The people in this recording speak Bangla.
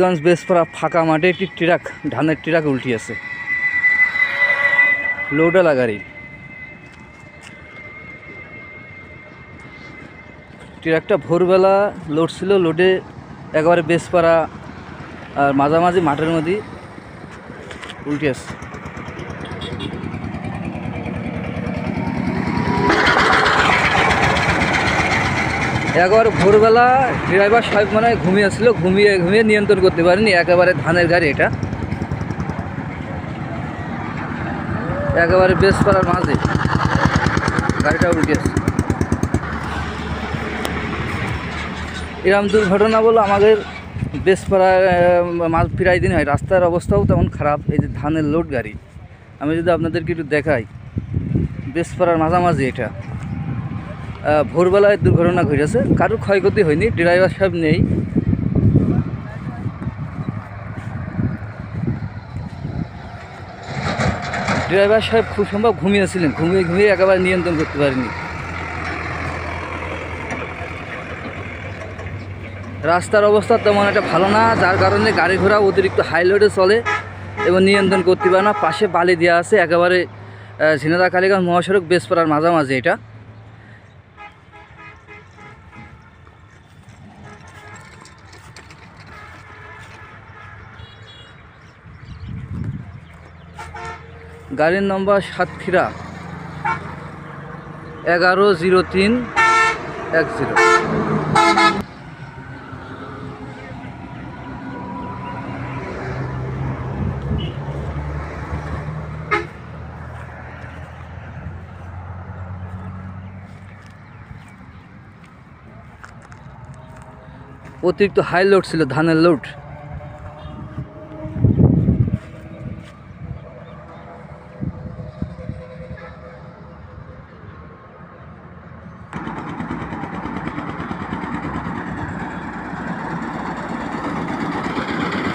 গঞ্জ বেসপাড়া ফাঁকা মাঠে একটি ট্রাক, ধানের ট্রাক উল্টিয়েছে। লোডালা গাড়ি ট্রাকটা ভোরবেলা লোড ছিল লোডে একেবারে বেসপাড়া আর মাঝামাঝি মাঠের মধ্যে উল্টিয়েছে। একবার ভোরবেলা ড্রাইভার সাহেব মানে ঘুমিয়েছিল ঘুমিয়ে ঘুমিয়ে নিয়ন্ত্রণ করতে পারেনি, একেবারে ধানের গাড়ি এটা। একেবারে বেশ করার মাঝে গাড়িটা উল্টেছে এরকম দুর্ঘটনা বলে আমাদের বেশ বেশপাড়ায় মাল ফিরাই দিন হয়। রাস্তার অবস্থাও তেমন খারাপ, এই যে ধানের লোড গাড়ি। আমি যদি আপনাদেরকে একটু দেখাই, বেশ বেশপাড়ার মাঝামাঝি এটা। ভোরবেলায় দুর্ঘটনা ঘটেছে। কারোর ক্ষয়ক্ষতি হয়নি, ড্রাইভার সাহেব নেই। ড্রাইভার সাহেব খুব সম্ভব ঘুমিয়েছিলেন ঘুমিয়ে ঘুমিয়ে একেবারে নিয়ন্ত্রণ করতে পারেনি। রাস্তার অবস্থা তেমন একটা ভালো না, যার কারণে গাড়ি ঘোড়া অতিরিক্ত হাই লোডে চলে এবং নিয়ন্ত্রণ করতে পারে না। পাশে বালি দেওয়া আছে, একেবারে ঝিনাদা কালীগঞ্জ মহাসড়ক বেসপাড়ার মাঝামাঝি এটা। গাড়ির নম্বর সাতক্ষীরা এগারো জিরো তিন এক জিরো। অতিরিক্ত হাই লোড ছিল ধানের লোড